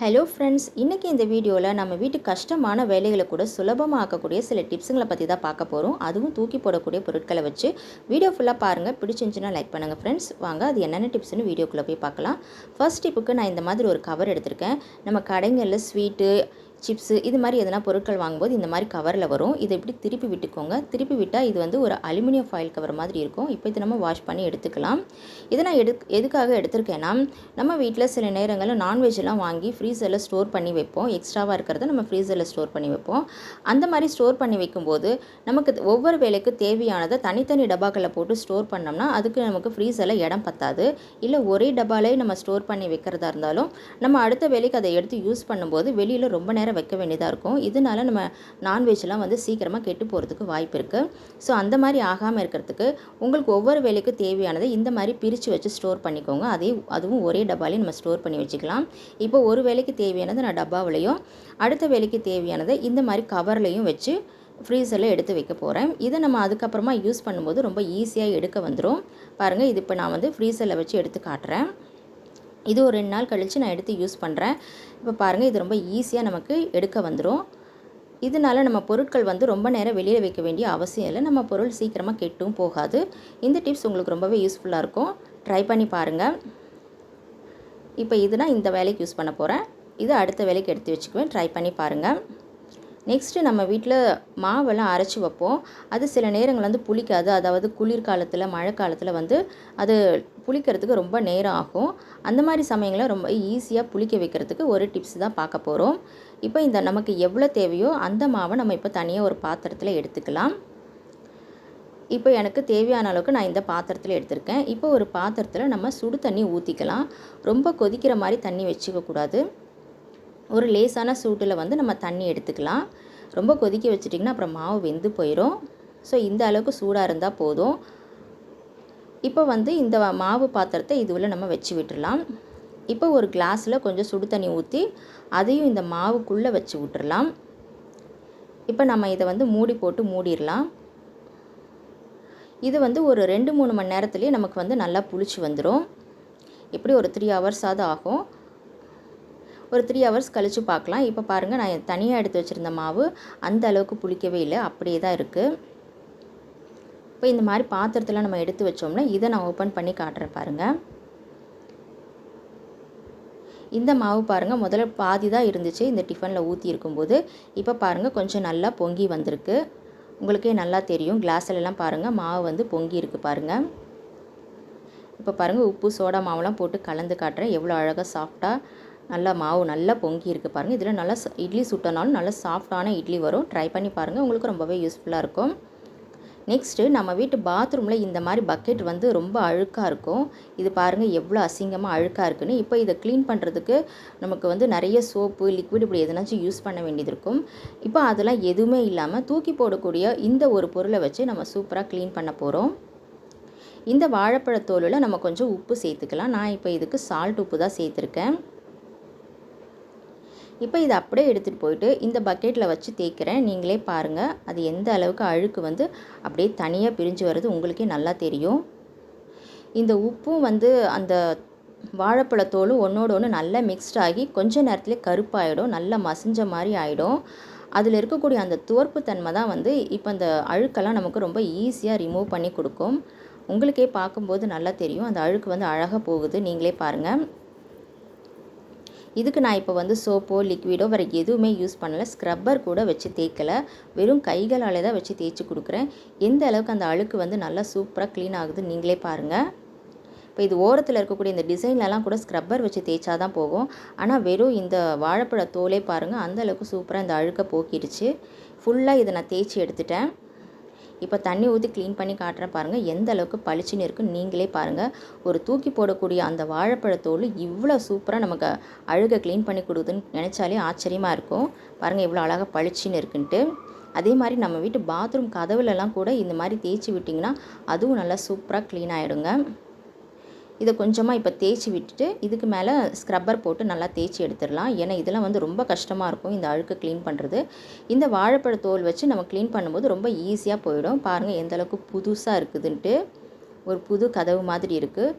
Hello friends இன்றைக்கி இந்த வீடியோவில் நம்ம வீட்டு கஷ்டமான வேலைகளை கூட சுலபமாக ஆக்கக்கூடிய சில டிப்ஸுங்களை பற்றி தான் பார்க்க போகிறோம் அதுவும் தூக்கி போடக்கூடிய பொருட்களை வச்சு. வீடியோ ஃபுல்லாக பாருங்கள் பிடிச்சிருந்துச்சுன்னா லைக் பண்ணுங்கள் ஃப்ரெண்ட்ஸ் வாங்க அது என்னென்ன டிப்ஸ்னு வீடியோக்குள்ளே போய் பார்க்கலாம். ஃபர்ஸ்ட் டிப்புக்கு நான் இந்த மாதிரி ஒரு கவர் எடுத்திருக்கேன். நம்ம கடைங்களில் ஸ்வீட்டு சிப்ஸு இது மாதிரி எதனா பொருட்கள் வாங்கும்போது இந்த மாதிரி கவரில் வரும். இதை இப்படி திருப்பி விட்டுக்கோங்க. திருப்பி விட்டால் இது வந்து ஒரு அலுமினியம் ஃபாயில் கவர் மாதிரி இருக்கும். இப்போ இதை நம்ம வாஷ் பண்ணி எடுத்துக்கலாம். இதை நான் எடு எதுக்காக எடுத்திருக்கேன்னா நம்ம வீட்டில் சில நேரங்களில் நான்வெஜ்லாம் வாங்கி ஃப்ரீசரில் ஸ்டோர் பண்ணி வைப்போம். எக்ஸ்ட்ராவாக இருக்கிறத நம்ம ஃப்ரீசரில் ஸ்டோர் பண்ணி வைப்போம். அந்த மாதிரி ஸ்டோர் பண்ணி வைக்கும்போது நமக்கு ஒவ்வொரு வேலைக்கு தேவையானதை தனித்தனி டப்பாக்களில் போட்டு ஸ்டோர் பண்ணோம்னா அதுக்கு நமக்கு ஃப்ரீசரில் இடம் பத்தாது. இல்லை ஒரே டப்பாலே நம்ம ஸ்டோர் பண்ணி வைக்கிறதா இருந்தாலும் நம்ம அடுத்த வேலைக்கு அதை எடுத்து யூஸ் பண்ணும்போது வெளியில் ரொம்ப நேரம் வைக்க வேண்டியதாக இருக்கும். இதனால நம்ம நான்வெஜ்லாம் வந்து சீக்கிரமாக கெட்டு போகிறதுக்கு வாய்ப்பு இருக்குது ஸோ அந்த மாதிரி ஆகாமல் இருக்கிறதுக்கு உங்களுக்கு ஒவ்வொரு வேலைக்கு தேவையானதை இந்த மாதிரி பிரித்து வச்சு ஸ்டோர் பண்ணிக்கோங்க. அதே அதுவும் ஒரே டப்பாலையும் நம்ம ஸ்டோர் பண்ணி வச்சுக்கலாம். இப்போ ஒரு வேலைக்கு தேவையானதை நான் டப்பாவிலையும் அடுத்த வேலைக்கு தேவையானதை இந்த மாதிரி கவர்லையும் வச்சு ஃப்ரீசரில் எடுத்து வைக்க போகிறேன் இதை நம்ம அதுக்கப்புறமா யூஸ் பண்ணும்போது ரொம்ப ஈஸியாக எடுக்க வந்துடும் பாருங்கள் இது இப்போ நான் வந்து ஃப்ரீசரில் வச்சு எடுத்து காட்டுறேன். இது ஒரு ரெண்டு நாள் கழித்து நான் எடுத்து யூஸ் பண்ணுறேன் இப்போ பாருங்கள் இது ரொம்ப ஈஸியாக நமக்கு எடுக்க வந்துடும் இதனால நம்ம பொருட்கள் வந்து ரொம்ப நேரம் வெளியில் வைக்க வேண்டிய அவசியம் இல்லை. நம்ம பொருள் சீக்கிரமாக கெட்டும் போகாது. இந்த டிப்ஸ் உங்களுக்கு ரொம்பவே யூஸ்ஃபுல்லாக இருக்கும். ட்ரை பண்ணி பாருங்கள் இப்போ இது நான் இந்த வேலைக்கு யூஸ் பண்ண போகிறேன் இது அடுத்த வேலைக்கு எடுத்து வச்சுக்குவேன். ட்ரை பண்ணி பாருங்கள் நெக்ஸ்ட்டு நம்ம வீட்டில் மாவெல்லாம் அரைச்சி வைப்போம். அது சில நேரங்கள் வந்து புளிக்காது. அதாவது குளிர்காலத்தில் மழை காலத்தில் வந்து அது புளிக்கிறதுக்கு ரொம்ப நேரம் ஆகும். அந்த மாதிரி சமயங்களில் ரொம்ப ஈஸியாக புளிக்க வைக்கிறதுக்கு ஒரு டிப்ஸ் தான் பார்க்க போகிறோம் இப்போ இந்த நமக்கு எவ்வளோ தேவையோ அந்த மாவை நம்ம இப்போ தனியாக ஒரு பாத்திரத்தில் எடுத்துக்கலாம். இப்போ எனக்கு தேவையான அளவுக்கு நான் இந்த பாத்திரத்தில் எடுத்திருக்கேன். இப்போ ஒரு பாத்திரத்தில் நம்ம சுடு தண்ணி ஊற்றிக்கலாம் ரொம்ப கொதிக்கிற மாதிரி தண்ணி வச்சுக்கக்கூடாது. ஒரு லேசான சூட்டில் வந்து நம்ம தண்ணி எடுத்துக்கலாம். ரொம்ப கொதிக்க வச்சிட்டிங்கன்னா அப்புறம் மாவு வெந்து போயிடும் ஸோ இந்த அளவுக்கு சூடாக இருந்தால் போதும். இப்போ வந்து இந்த மாவு பாத்திரத்தை இதுவில் நம்ம வச்சு விட்டுடலாம் இப்போ ஒரு கிளாஸில் கொஞ்சம் சுடு தண்ணி ஊற்றி அதையும் இந்த மாவுக்குள்ளே வச்சு விட்டுறலாம். இப்போ நம்ம இதை வந்து மூடி போட்டு மூடிடலாம். இது வந்து ஒரு ரெண்டு மூணு மணி நேரத்துலேயே நமக்கு வந்து நல்லா புளிச்சு வந்துடும் எப்படி ஒரு த்ரீ ஹவர்ஸாவது ஆகும். ஒரு த்ரீ ஹவர்ஸ் கழித்து பார்க்கலாம். இப்போ பாருங்கள் நான் தனியாக எடுத்து வச்சுருந்த மாவு அந்த அளவுக்கு புளிக்கவே இல்லை. அப்படியே தான் இருக்குது இப்போ இந்த மாதிரி பாத்திரத்தில் நம்ம எடுத்து வச்சோம்னா இதை நான் ஓப்பன் பண்ணி காட்டுறேன் பாருங்கள் இந்த மாவு பாருங்கள் முதல்ல பாதி தான் இருந்துச்சு. இந்த டிஃபனில் ஊற்றி இருக்கும்போது இப்போ பாருங்கள் கொஞ்சம் நல்லா பொங்கி வந்திருக்கு. உங்களுக்கே நல்லா தெரியும். கிளாஸ்லலாம் பாருங்கள் மாவு வந்து பொங்கி இருக்குது பாருங்கள் இப்போ பாருங்கள் உப்பு சோடா மாவுலாம் போட்டு கலந்து காட்டுறேன். எவ்வளோ அழகாக சாஃப்டாக நல்லா மாவு நல்லா பொங்கி இருக்குது பாருங்கள் இதில் நல்லா இட்லி சுட்டனாலும் நல்லா சாஃப்டான இட்லி வரும். ட்ரை பண்ணி பாருங்கள் உங்களுக்கு ரொம்பவே யூஸ்ஃபுல்லாக இருக்கும். நெக்ஸ்ட்டு நம்ம வீட்டு பாத்ரூமில் இந்த மாதிரி பக்கெட் வந்து ரொம்ப அழுக்காக இருக்கும். இது பாருங்கள் எவ்வளோ அசிங்கமாக அழுக்காக இருக்குன்னு. இப்போ இதை க்ளீன் பண்ணுறதுக்கு நமக்கு வந்து நிறைய சோப்பு லிக்விட் இப்படி எதனாச்சும் யூஸ் பண்ண வேண்டியது இருக்கும். இப்போ அதெல்லாம் எதுவுமே இல்லாமல் தூக்கி போடக்கூடிய இந்த ஒரு பொருளை வச்சு நம்ம சூப்பராக க்ளீன் பண்ண போகிறோம் இந்த வாழைப்பழத்தோலில் நம்ம கொஞ்சம் உப்பு சேர்த்துக்கலாம். நான் இப்போ இதுக்கு சால்ட் உப்பு தான் சேர்த்துருக்கேன். இப்போ இதை அப்படியே எடுத்துகிட்டு போயிட்டு இந்த பக்கெட்டில் வச்சு தேய்க்கிறேன். நீங்களே பாருங்கள் அது எந்த அளவுக்கு அழுக்கு வந்து அப்படியே தனியாக பிரிஞ்சு வர்றது உங்களுக்கே நல்லா தெரியும். இந்த உப்பும் வந்து அந்த வாழைப்பழத்தோலும் ஒன்றோட ஒன்று நல்லா மிக்ஸ்ட் ஆகி கொஞ்ச நேரத்துலேயே கருப்பாயிடும். நல்லா மசிஞ்ச மாதிரி ஆகிடும் அதில் இருக்கக்கூடிய அந்த துவர்ப்பு தன்மை தான் வந்து இப்போ அந்த அழுக்கெல்லாம் நமக்கு ரொம்ப ஈஸியாக ரிமூவ் பண்ணி கொடுக்கும். உங்களுக்கே பார்க்கும்போது நல்லா தெரியும். அந்த அழுக்கு வந்து அழகாக போகுது. நீங்களே பாருங்கள் இதுக்கு நான் இப்போ வந்து சோப்போ லிக்விடோ வேறு எதுவுமே யூஸ் பண்ணலை. ஸ்க்ரப்பர் கூட வச்சு தேய்க்கலை. வெறும் கைகளால் தான் வச்சு தேய்ச்சி கொடுக்குறேன். எந்த அளவுக்கு அந்த அழுக்கு வந்து நல்லா சூப்பராக க்ளீன் ஆகுது நீங்களே பாருங்கள் இப்போ இது ஓரத்தில் இருக்கக்கூடிய இந்த டிசைன்லலாம் கூட ஸ்க்ரப்பர் வச்சு தேய்ச்சா தான் போகும். ஆனால் வெறும் இந்த வாழைப்பழ தோலே பாருங்கள் அந்தளவுக்கு சூப்பராக இந்த அழுக்கை போக்கிடுச்சு. ஃபுல்லாக இதை நான் தேய்ச்சி எடுத்துட்டேன். இப்போ தண்ணி ஊற்றி க்ளீன் பண்ணி காட்டுறேன் பாருங்கள் எந்த அளவுக்கு பளிச்சுன்னு இருக்குன்னு நீங்களே பாருங்கள் ஒரு தூக்கி போடக்கூடிய அந்த வாழைப்பழத்தோல் இவ்வளோ சூப்பராக நமக்கு அழுகை க்ளீன் பண்ணி கொடுக்குதுன்னு நினச்சாலே ஆச்சரியமாக இருக்கும். பாருங்கள் இவ்வளோ அழகாக பளிச்சுன்னு இருக்குன்ட்டு. அதே மாதிரி நம்ம வீட்டு பாத்ரூம் கதவுலலாம் கூட இந்த மாதிரி தேய்ச்சி விட்டிங்கன்னா அதுவும் நல்லா சூப்பராக க்ளீன் ஆகிடுங்க இதை கொஞ்சமாக இப்போ தேய்ச்சி விட்டுட்டு இதுக்கு மேலே ஸ்க்ரப்பர் போட்டு நல்லா தேய்ச்சி எடுத்துடலாம். ஏன்னா இதெல்லாம் வந்து ரொம்ப கஷ்டமாக இருக்கும். இந்த அழுக்கு க்ளீன் பண்ணுறது இந்த வாழைப்பழ தோல் வச்சு நம்ம க்ளீன் பண்ணும்போது ரொம்ப ஈஸியாக போயிடும். பாருங்கள் எந்த அளவுக்கு புதுசாக இருக்குதுன்ட்டு. ஒரு புது கதவு மாதிரி இருக்குது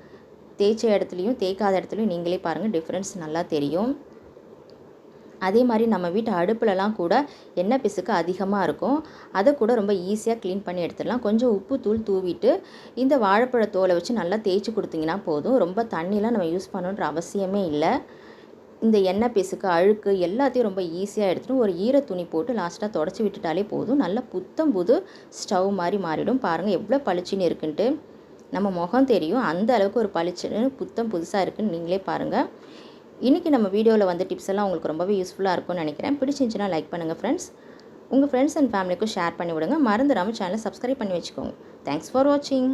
தேய்ச்ச இடத்துலையும் தேய்க்காத இடத்துலையும் நீங்களே பாருங்கள் டிஃப்ரென்ஸ் நல்லா தெரியும். அதே மாதிரி நம்ம வீட்டு அடுப்புலலாம் கூட எண்ணெய் பிசுக்கு அதிகமாக இருக்கும். அதை கூட ரொம்ப ஈஸியாக க்ளீன் பண்ணி எடுத்துடலாம். கொஞ்சம் உப்பு தூள் தூவிட்டு இந்த வாழைப்பழ தோலை வச்சு நல்லா தேய்ச்சி கொடுத்தீங்கன்னா போதும். ரொம்ப தண்ணிலாம் நம்ம யூஸ் பண்ணணுன்ற அவசியமே இல்லை. இந்த எண்ணெய் பிசுக்கு அழுக்கு எல்லாத்தையும் ரொம்ப ஈஸியாக எடுத்துகிட்டு ஒரு ஈர துணி போட்டு லாஸ்ட்டாக தொடச்சி விட்டுட்டாலே போதும். நல்லா புத்தம் புது ஸ்டவ் மாதிரி மாறிடும். பாருங்கள் எவ்வளோ பளிச்சுன்னு இருக்குன்ட்டு. நம்ம முகம் தெரியும். அந்த அளவுக்கு ஒரு பளிச்சுன்னு புத்தம் புதுசாக இருக்குன்னு நீங்களே பாருங்கள் இன்றைக்கி நம்ம வீடியோவில் வந்து டிப்ஸ் எல்லாம் உங்களுக்கு ரொம்பவே யூஸ்ஃபுல்லாக இருக்கும்னு நினைக்கிறேன். பிடிச்சிருந்துச்சுன்னா லைக் பண்ணுங்கள் ஃப்ரெண்ட்ஸ் உங்கள் ஃப்ரெண்ட்ஸ் அண்ட் ஃபேமிலிக்கும் ஷேர் பண்ணி விடுங்க. மறந்துடாமல் சேனலை சப்ஸ்கிரைப் பண்ணி வச்சுக்கோங்க. தேங்க்ஸ் ஃபார் வாட்சிங்